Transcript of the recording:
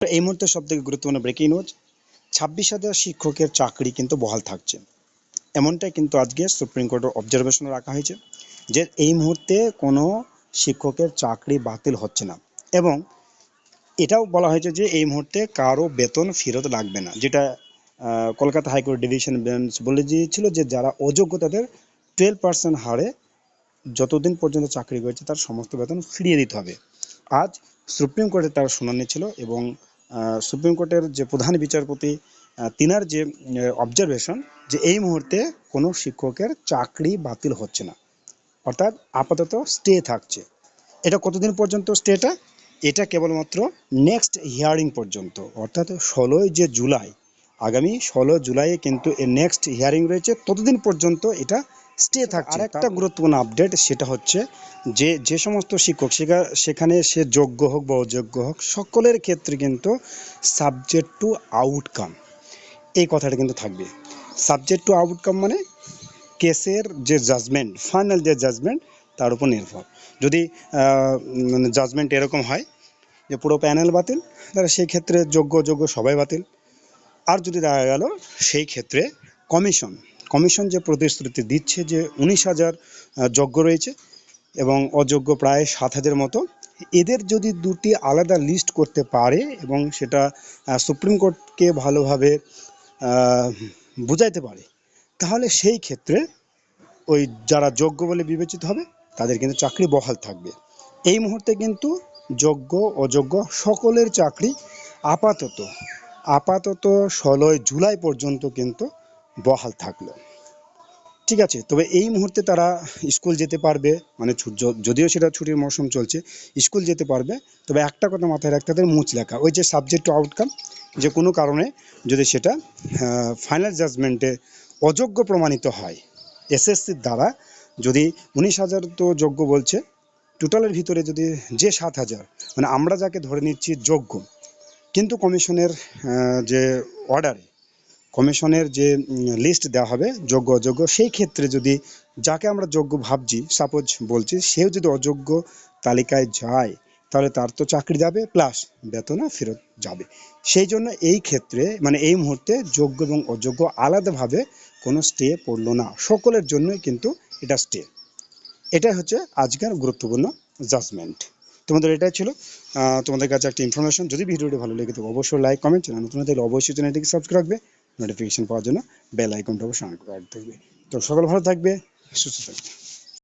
এই মুহূর্তে সব থেকে গুরুত্বপূর্ণ ব্রেকিং নিউজ ছাব্বিশ হাজার শিক্ষকের চাকরি কিন্তু বহাল থাকছে। এমনটাই কিন্তু আজকে সুপ্রিম কোর্টের অবজারভেশনে রাখা হয়েছে যে এই মুহূর্তে কোনো শিক্ষকের চাকরি বাতিল হচ্ছে না। এবং এটাও বলা হয়েছে যে এই মুহূর্তে কারও বেতন ফেরত লাগবে না, যেটা কলকাতা হাইকোর্ট ডিভিশন বেঞ্চ বলে দিয়েছিল যে যারা অযোগ্য তাদের টুয়েলভ পার্সেন্ট হারে যতদিন পর্যন্ত চাকরি করেছে তার সমস্ত বেতন ফিরিয়ে দিতে হবে। আজ সুপ্রিম কোর্টে তার শুনানি ছিল এবং সুপ্রিম কোর্টের যে প্রধান বিচারপতি তিনার যে অবজারভেশন যে এই মুহূর্তে কোনো শিক্ষকের চাকরি বাতিল হচ্ছে না। অর্থাৎ আপাতত স্টে থাকছে। এটা কতদিন পর্যন্ত স্টেটা এটা কেবলমাত্র নেক্সট হিয়ারিং পর্যন্ত। অর্থাৎ ষোলোই যে জুলাই, আগামী ষোলো জুলাইয়ে কিন্তু এর নেক্সট হিয়ারিং রয়েছে। ততদিন পর্যন্ত এটা স্টে থাকছে। আর একটা গুরুত্বপূর্ণ আপডেট সেটা হচ্ছে যে যে সমস্ত শিক্ষক সেখা- সেখানে সে যোগ্য হোক বা অযোগ্য হোক সকলের ক্ষেত্রে কিন্তু সাবজেক্ট টু আউটকাম এই কথাটা কিন্তু থাকবে। সাবজেক্ট টু আউটকাম মানে কেসের যে জাজমেন্ট ফাইনাল যে জাজমেন্ট তার উপর নির্ভর। যদি মানে জাজমেন্ট এরকম হয় যে পুরো প্যানেল বাতিল তাহলে সেই ক্ষেত্রে যোগ্য যোগ্য সবাই বাতিল। আর যদি দেখা গেল সেই ক্ষেত্রে কমিশন কমিশন যে প্রতিশ্রুতি দিচ্ছে যে উনিশ হাজার যোগ্য রয়েছে এবং অযোগ্য প্রায় সাত হাজার মতো, এদের যদি দুটি আলাদা লিস্ট করতে পারে এবং সেটা সুপ্রিম কোর্টকে ভালোভাবে বুঝাইতে পারে, তাহলে সেই ক্ষেত্রে ওই যারা যোগ্য বলে বিবেচিত হবে, তাদের কিন্তু চাকরি বহাল থাকবে। এই মুহূর্তে কিন্তু যোগ্য অযোগ্য সকলের চাকরি আপাতত আপাতত ষোলোই জুলাই পর্যন্ত কিন্তু বহাল থাকল। ঠিক আছে, তবে এই মুহূর্তে তারা স্কুল যেতে পারবে মানে যদিও সেটা ছুটির মৌসুম চলছে, স্কুল যেতে পারবে, তবে একটা কথা মাথায় রাখতে তাদের মুচ লেখা। ওই যে সাবজেক্ট টু আউটকাম যে কোনো কারণে যদি সেটা ফাইনাল জাজমেন্টে অযোগ্য প্রমাণিত হয় এসএসসির দ্বারা যদি উনিশ হাজার তো যোগ্য বলছে টোটালের ভিতরে যদি যে সাত হাজার মানে আমরা যাকে ধরে নিচ্ছি যোগ্য, কিন্তু কমিশনের যে অর্ডারে কমিশনের যে লিস্ট দেওয়া হবে, যোগ্য অযোগ্য, সেই ক্ষেত্রে যদি যাকে আমরা যোগ্য ভাবছি সাপোজ বলছি, সেও যদি অযোগ্য তালিকায় যায়, তাহলে তার তো চাকরি যাবে প্লাস বেতনও ফেরত যাবে। সেই জন্য এই ক্ষেত্রে মানে এই মুহূর্তে যোগ্য এবং অযোগ্য আলাদাভাবে কোনো স্টে পড়ল না। সকলের জন্যই কিন্তু এটা স্টে এটাই হচ্ছে আজকের গুরুত্বপূর্ণ জাজমেন্ট তোমাদের এটাই ছিল। তোমাদের কাছে একটা ইনফরমেশন যদি ভিডিওটি ভালো লেগে থাকে, অবশ্যই লাইক কমেন্ট চ্যানেল নতুন হলে অবশ্যই চ্যানেলটিকে সাবস্ক্রাইব রাখবে নোটিফিকেশন পাওয়ার জন্য বেল আইকনটা অবশ্যই অন করে রাখতে থাকবে তো সকল ভালো থাকবে, সুস্থ থাকবে।